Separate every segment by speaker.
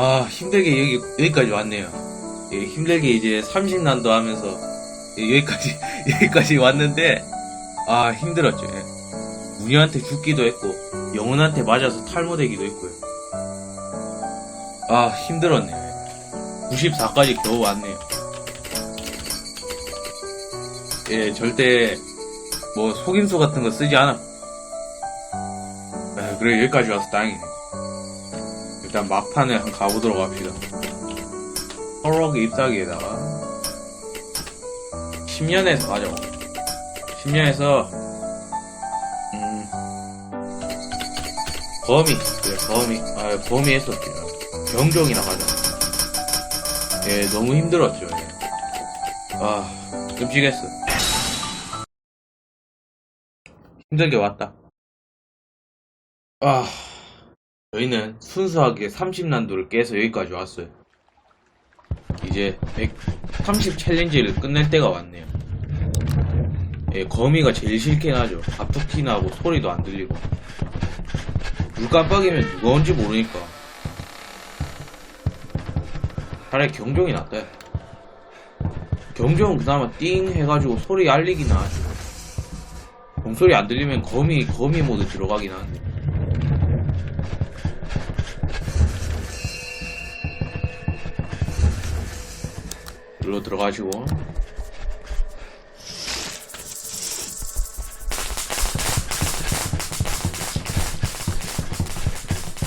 Speaker 1: 아, 힘들게 여기, 여기까지 왔네요. 예, 힘들게 이제 30난도 하면서 예, 여기까지, 여기까지 왔는데, 아, 힘들었죠. 예. 무녀한테 죽기도 했고, 영혼한테 맞아서 탈모되기도 했고요. 아, 힘들었네 요. 94까지 겨우 왔네요. 예, 절대, 뭐, 속임수 같은 거 쓰지 않아. 아, 그래, 여기까지 와서 다행이네. 일단 막판에 한 가보도록 합시다. 허럭 잎사귀에다가 10년에서 가자고. 10년에서 음 거미 그래 거미 아 거미 했었지 경종이나 가자. 예 너무 힘들었죠. 예. 아 끔찍했어. 힘들게 왔다. 아 저희는 순수하게 30난도를 깨서 여기까지 왔어요. 이제 130 챌린지를 끝낼 때가 왔네요. 예, 거미가 제일 싫긴 하죠. 앞툭 나고 소리도 안 들리고. 눈 깜빡이면 누가 온지 모르니까. 차라리 경종이 낫다. 경종은 그나마 띵 해가지고 소리 알리긴 하죠. 종소리 안 들리면 거미, 거미 모드 들어가긴 하는데. 일로 들어가시고.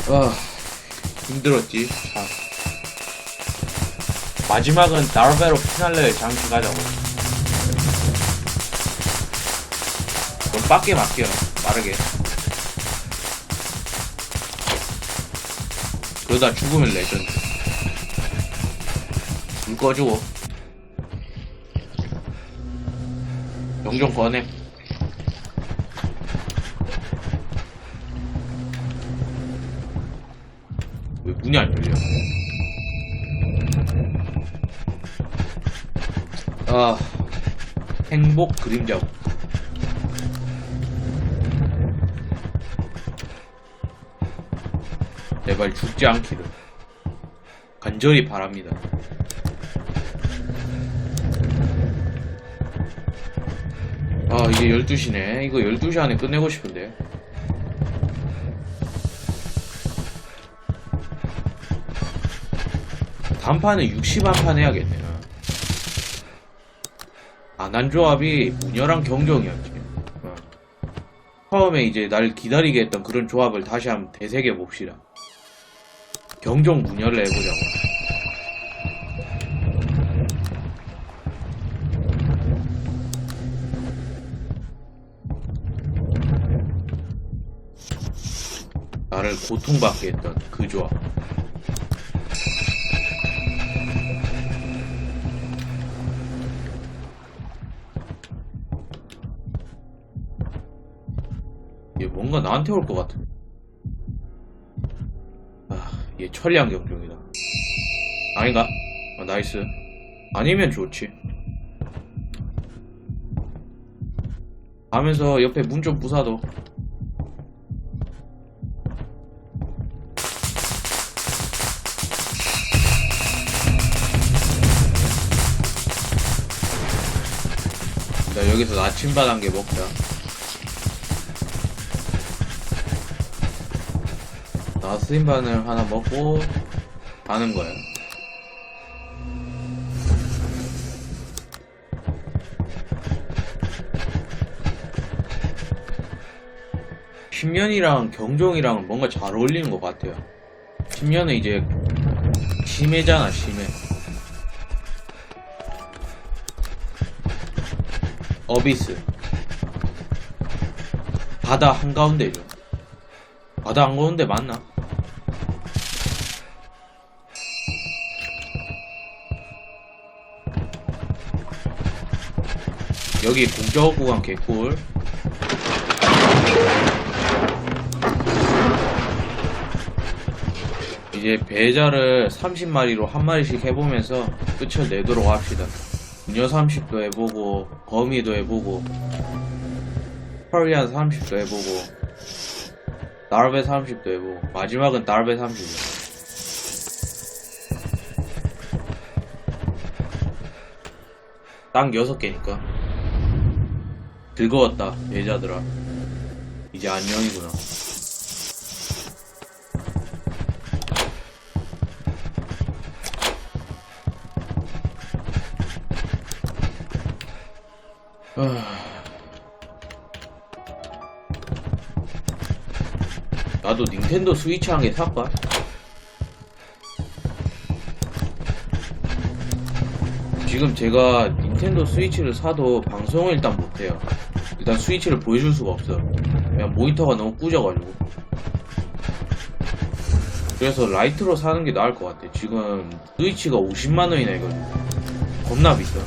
Speaker 1: 아 힘들었지 참 마지막은 나르베로 피날레 장치 가자고. 그럼 빠게 맞게요 빠르게. 그러다 죽으면 레전드. 불 꺼주고 영종 꺼내. 왜 문이 안 열려? 아, 행복 그림자국. 제발 죽지 않기를. 간절히 바랍니다. 아 이제 12시네. 이거 12시 안에 끝내고 싶은데. 단판은 60한판 해야겠네. 아 난 조합이 무녀랑 경종이었지. 어. 처음에 이제 날 기다리게 했던 그런 조합을 다시 한번 되새겨 봅시다. 경종 무녀를 해보자고 고통받게 했던 그 조합. 얘 뭔가 나한테 올 것 같아. 아, 얘 천리안 경종이다. 아닌가? 아, 나이스. 아니면 좋지. 가면서 옆에 문 좀 부사도. 여기서 나침반 한 개 먹자. 나침반을 하나 먹고 가는 거야. 십년이랑 경종이랑 뭔가 잘 어울리는 것 같아요. 십년은 이제 심해잖아, 심해. 어비스. 바다 한가운데죠. 바다 한가운데 맞나? 여기 공격 구간 개꿀. 이제 배자를 30마리로 한 마리씩 해보면서 끝을 내도록 합시다 음료 30도 해보고 거미도 해보고 펄리안 30도 해보고 나르베 30도 해보고 마지막은 나르베 30도 딱 6개니까. 즐거웠다 예자들아. 이제 안녕이구나. 나도 닌텐도 스위치 한 개 살까? 지금 제가 닌텐도 스위치를 사도 방송을 일단 못해요. 일단 스위치를 보여줄 수가 없어. 그냥 모니터가 너무 꾸져가지고. 그래서 라이트로 사는 게 나을 것 같아. 지금 스위치가 50만원이나 이거든요. 겁나 비싸.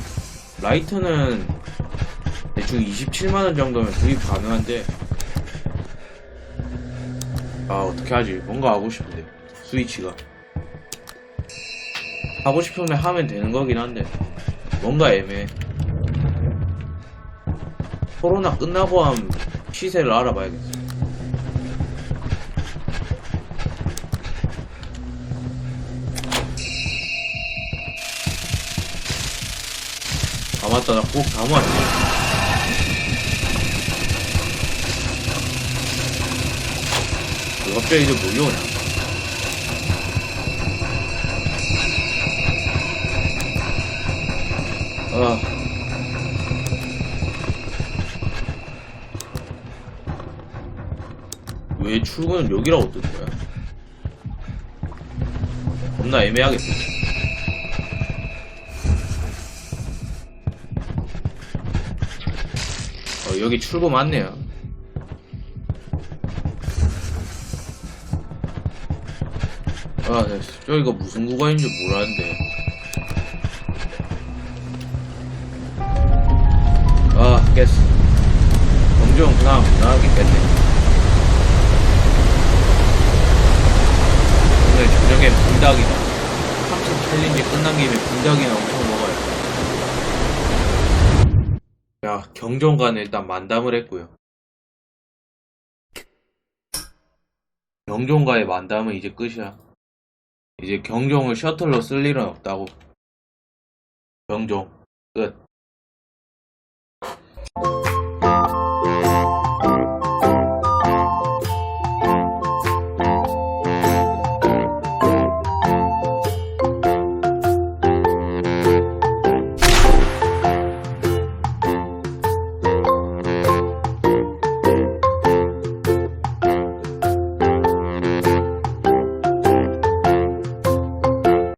Speaker 1: 라이트는 대충 27만원 정도면 구입 가능한데, 아, 어떻게 하지? 뭔가 하고 싶은데. 스위치가. 하고 싶으면 하면 되는 거긴 한데, 뭔가 애매해. 코로나 끝나고 함 시세를 알아봐야겠어. 아, 맞다. 나 꼭 담았지. 왜 갑자기 이제 몰려오냐? 아. 왜 출근은 여기라고 뜬 거야? 겁나 애매하겠어. 어, 여기 출구 맞네요. 아, 네. 저기가 무슨 구간인지 모르는데. 아, 깼어. 경주형 그냥 무난하게 깼네. 오늘 저녁엔 불닭이다. 3층 챌린지 끝난 김에 불닭이나 엄청 먹어야 야, 경정관에 일단 만담을 했고요. 경종과의 만담은 이제 끝이야. 이제 경종을 셔틀로 쓸 일은 없다고. 경종. 끝.